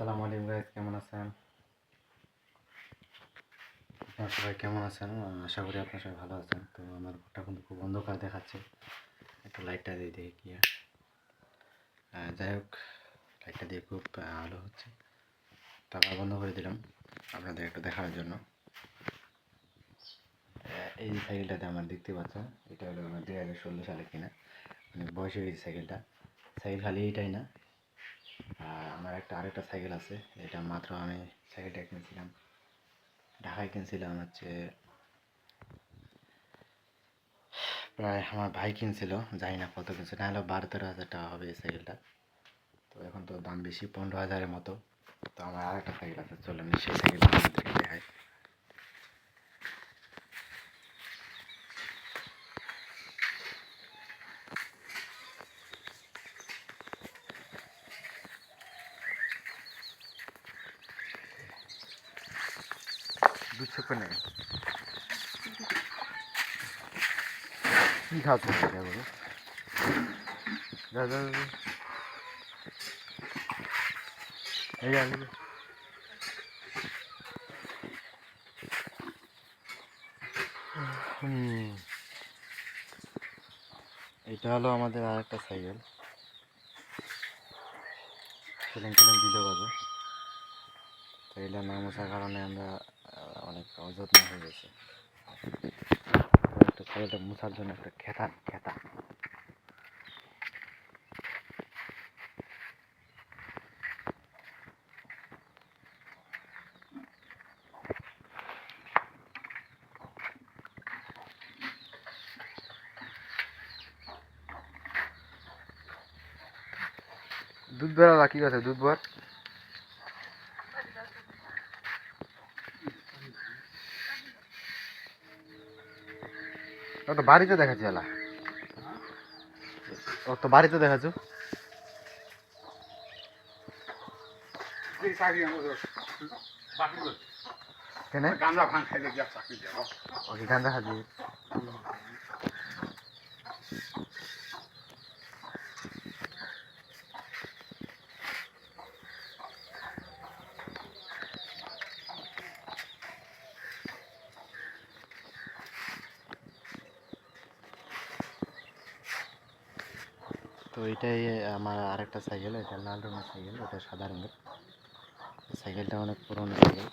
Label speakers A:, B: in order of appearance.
A: আসসালামু আলাইকুম গাইস কেমন আছেন? আপনারা সবাই কেমন আছেন? আশা করি আপনারা সবাই ভালো আছেন। তো আমার ঘরটা কিন্তু খুব অন্ধকার দেখাচ্ছে। একটু লাইটটা দিয়ে দেখি কি। যাই হোক লাইটটা দিয়ে খুব আলো হচ্ছে। টাকা বন্ধ করে দিলাম আপনাদের একটু দেখানোর জন্য। এই সাইকেলটাতে আমার দেখতে পাচ্ছেন, এটা হলো আমার দুই হাজার ষোলো সালে কিনা। মানে বয়স হয়ে সাইকেলটা সাইকেল খালি এইটাই না আমার একটা আরেকটা সাইকেল আছে। এটা মাত্র আমি সাইকেলটা কিনেছিলাম। ঢাকায় কিনছিলাম হচ্ছে প্রায় আমার ভাই কিনছিল, জানি না কত কিনছে, না হলেও বারো তেরো হাজার টাকা হবে এই সাইকেলটা। তো এখন তো দাম বেশি, পনেরো হাজারের মতো। তো আমার আরেকটা সাইকেল আছে, চলুন সেই সাইকেলটা আপনাদেরকে দেখাই দুধ চেপে নেই কি খাচ্ছে এটা বলো যা যা যা, যা। এই আনি হুম এটা হলো আমাদের আর একটা সাইকেল কেলেন কেলেন দিল বাজে তো এগুলো না মশার কারণে আমরা আহ, অনেক অযত্ন হয়ে গেছে। একটা সাইকেলটা মোছার জন্য একটা খেতা খেতা। দুধ বেড়া কি আছে দুধ বার ও তো বাড়িতে দেখাচ্ছি এলা ও তো বাড়িতে দেখাচ্ছ। কেন?
B: গাঁজা ভাঙ খাইলে যা চাকরি
A: তো এটাই আমার আরেকটা সাইকেল এটা লাল রঙের সাইকেল, ওটা সাদা রঙের। সাইকেলটা অনেক পুরনো সাইকেল।